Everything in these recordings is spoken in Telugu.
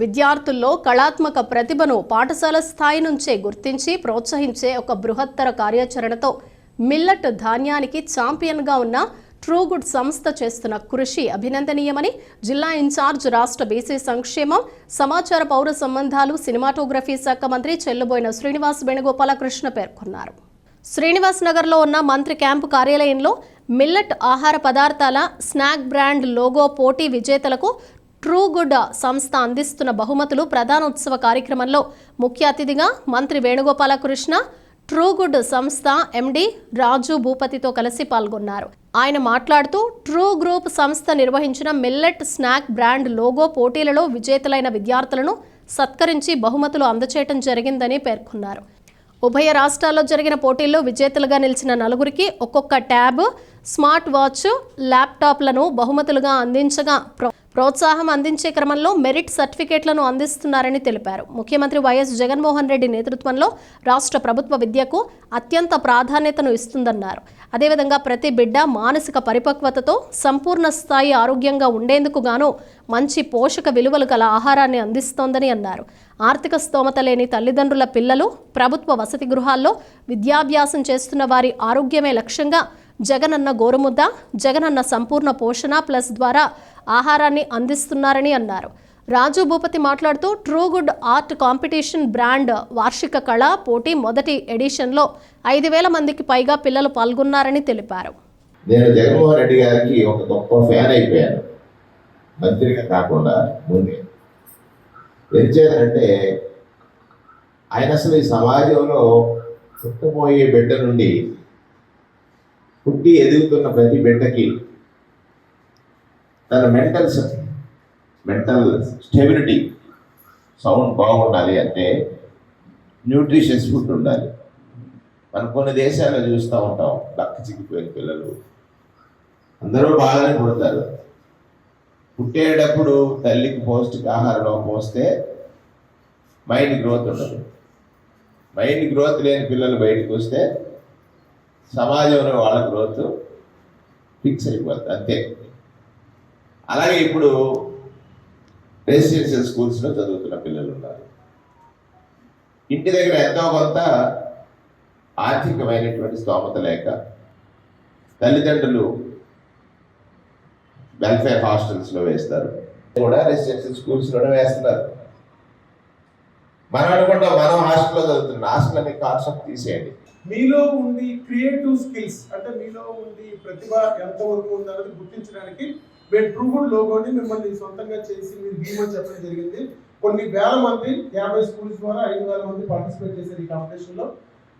విద్యార్థుల్లో కళాత్మక ప్రతిభను పాఠశాల స్థాయి నుంచే గుర్తించి ప్రోత్సహించే ఒక బృహత్తర కార్యాచరణతో మిల్లట్ ధాన్యానికి ఛాంపియన్గా ఉన్న ట్రూగుడ్ సంస్థ చేస్తున్న కృషి అభినందనీయమని జిల్లా ఇన్ఛార్జ్ రాష్ట్ర బీసీ సంక్షేమం సమాచార పౌర సంబంధాలు సినిమాటోగ్రఫీ శాఖ మంత్రి చెల్లుబోయిన శ్రీనివాస్ వేణుగోపాలకృష్ణ పేర్కొన్నారు. శ్రీనివాస్ నగర్లో ఉన్న మంత్రి క్యాంపు కార్యాలయంలో మిల్లట్ ఆహార పదార్థాల స్నాక్ బ్రాండ్ లోగో పోటీ విజేతలకు ట్రూ గుడ్ సంస్థ అందిస్తున్న బహుమతులు ప్రధానోత్సవ కార్యక్రమంలో ముఖ్య అతిథిగా మంత్రి వేణుగోపాలకృష్ణ ట్రూ గుడ్ సంస్థ ఎండి రాజు భూపతితో కలిసి పాల్గొన్నారు. ఆయన మాట్లాడుతూ ట్రూ గ్రూప్ సంస్థ నిర్వహించిన మిల్లెట్ స్నాక్ బ్రాండ్ లోగో పోటీలలో విజేతలైన విద్యార్థులను సత్కరించి బహుమతులు అందచేయటం జరిగిందని పేర్కొన్నారు. ఉభయ రాష్ట్రాల్లో జరిగిన పోటీల్లో విజేతలుగా నిలిచిన నలుగురికి ఒక్కొక్క ట్యాబ్ స్మార్ట్ వాచ్ ల్యాప్టాప్లను బహుమతులుగా అందించగా ప్రో- ప్రోత్సాహం అందించే క్రమంలో మెరిట్ సర్టిఫికేట్లను అందిస్తున్నారని తెలిపారు. ముఖ్యమంత్రి వైఎస్ జగన్మోహన్ రెడ్డి నేతృత్వంలో రాష్ట్ర ప్రభుత్వ విద్యకు అత్యంత ప్రాధాన్యతను ఇస్తుందన్నారు. అదేవిధంగా ప్రతి బిడ్డ మానసిక పరిపక్వతతో సంపూర్ణ స్థాయి ఆరోగ్యంగా ఉండేందుకు గాను మంచి పోషక విలువలు గల ఆహారాన్ని అందిస్తోందని అన్నారు. ఆర్థిక స్తోమత లేని తల్లిదండ్రుల పిల్లలు ప్రభుత్వ వసతి గృహాల్లో విద్యాభ్యాసం చేస్తున్న వారి ఆరోగ్యమే లక్ష్యంగా జగనన్న గోరుముద్ద జగనన్న సంపూర్ణ పోషణ ప్లస్ ద్వారా ఆహారాన్ని అందిస్తున్నారని అన్నారు. రాజు భూపతి మాట్లాడుతూ true good art competition brand వార్షిక కళ పోటీ మొదటి ఎడిషన్లో ఐదు వేల మందికి పైగా పిల్లలు పాల్గొన్నారని తెలిపారు. నేను జగన్మోహన్ రెడ్డి గారికి ఒక గొప్ప ఫ్యాన్ అయిపోయాను. మంత్రిగా కాకుండా ముందే. ఎందుచేతంటే ఆయన అసలు ఈ సమాజంలో పుట్టబోయే బిడ్డ నుండి పుట్టి ఎదుగుతున్న ప్రతి బిడ్డకి తన మెంటల్ మెంటల్ స్టెబిలిటీ సౌండ్ బాగుండాలి అంటే న్యూట్రిషన్స్ ఫుడ్ ఉండాలి. మనం కొన్ని దేశాల్లో చూస్తూ ఉంటాం లక్క చిక్కిపోయిన పిల్లలు. అందరూ బాగానే పుడతారు. పుట్టేటప్పుడు తల్లికి పౌష్టికాహారంలో పోస్తే మైండ్ గ్రోత్ ఉండదు. మైండ్ గ్రోత్ లేని పిల్లలు బయటకు వస్తే సమాజంలో వాళ్ళ గ్రోత్ ఫిక్స్ అయిపోతుంది అంతే. అలాగే ఇప్పుడు రెసిడెన్షియల్ స్కూల్స్లో చదువుతున్న పిల్లలు ఉన్నారు. ఇంటి దగ్గర ఎంతో కొంత ఆర్థికమైనటువంటి స్తోమత లేక తల్లిదండ్రులు వెల్ఫేర్ హాస్టల్స్లో వేస్తారు. కూడా రెసిడెన్షియల్ స్కూల్స్లోనే వేస్తున్నారు. మనం అనుకుంటాం మనం హాస్టల్లో చదువుతున్నాం హాస్టల్ అనే కాన్సెప్ట్ తీసేయండి. మీలో ఉండి క్రియేటివ్ స్కిల్స్ అంటే మీలో ఉండి ప్రతిభ ఎంతవరకు ఉందన్నది గుర్తించడానికి మేము ట్రూగుడ్ లోగోని మిమ్మల్ని సొంతంగా చేసి మీరు గీమని చెప్పడం జరిగింది. కొన్ని వేల మంది యాభై స్కూల్స్ ద్వారా ఐదు వేల మంది పార్టిసిపేట్ చేశారు ఈ కాంపిటీషన్లో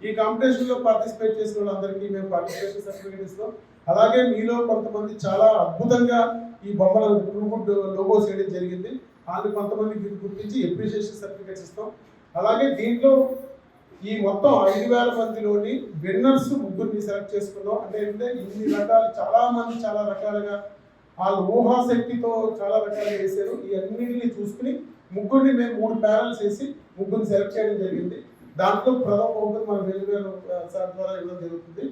ఈ కాంపిటీషన్లో పార్టిసిపేట్ చేసిన వాళ్ళందరికీ మేము పార్టిసిపేషన్ సర్టిఫికేట్ ఇస్తాం అలాగే మీలో కొంతమంది చాలా అద్భుతంగా ఈ బొమ్మల ట్రూగుడ్ లోగోస్ వేయడం జరిగింది. వాళ్ళు కొంతమంది గుర్తించి ఎప్రిషియేషన్ సర్టిఫికేట్స్ ఇస్తాం. అలాగే దీంట్లో ఈ మొత్తం ఐదు వేల మందిలోని విన్నర్స్ ముగ్గురిని సెలెక్ట్ చేసుకున్నాం. అంటే ఏంటంటే ఇన్ని రకాలు చాలా మంది చాలా రకాలుగా వాళ్ళ ఊహాశక్తితో చాలా రకాలుగా వేశారు. ఈ అన్నింటిని చూసుకుని ముగ్గురిని మేము మూడు ప్యానల్స్ వేసి ముగ్గురిని సెలెక్ట్ చేయడం జరిగింది. దాంట్లో ప్రథమ బహుమతి మన వేలు సార్ ద్వారా ఇవ్వడం జరుగుతుంది.